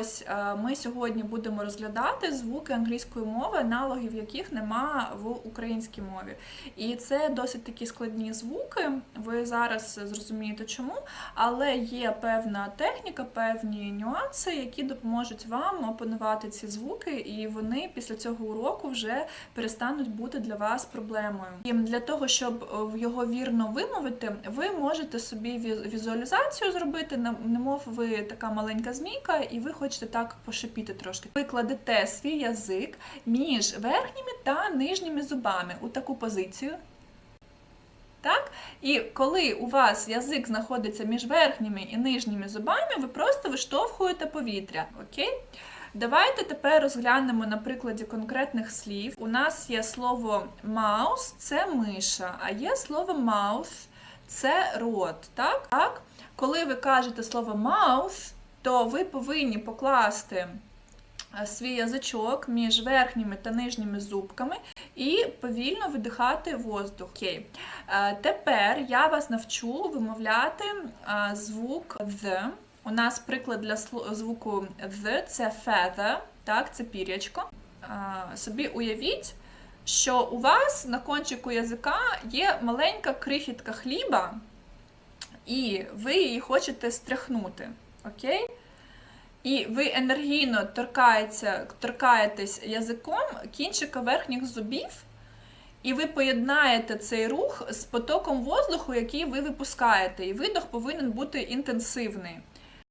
ось е, ми сьогодні будемо розглядати звуки англійської мови, аналогів яких нема в українській мові. І це досить такі складні звуки. Ви зараз зрозумієте чому, але є певна техніка, певні нюанси, які допоможуть вам опанувати ці звуки, і вони після цього уроку вже перестануть бути для вас проблемою. І для того, щоб е, його вірно вимовити, ви можете собі візуалізацію зробити, немов ви така маленька змійка, і ви хочете так пошипіти трошки. Ви кладете свій язик між верхніми та нижніми зубами у таку позицію. Так? І коли у вас язик знаходиться між верхніми і нижніми зубами, ви просто виштовхуєте повітря. Окей? Давайте тепер розглянемо на прикладі конкретних слів. У нас є слово mouse – це миша, а є слово mouth – це рот. Так? Так? Коли ви кажете слово mouth, то ви повинні покласти е, свій язичок між верхніми та нижніми зубками і повільно видихати воздух. Окей. Е, Тепер я вас навчу вимовляти е, звук «th». У нас приклад для звуку «th» – це feather, так, це пірячко. Собі уявіть, що у вас на кончику язика є маленька крихітка хліба, і ви її хочете стряхнути. Окей? І ви енергійно торкаєтесь язиком кінчика верхніх зубів, і ви поєднаєте цей рух з потоком воздуху, який ви випускаєте. І видох повинен бути інтенсивний.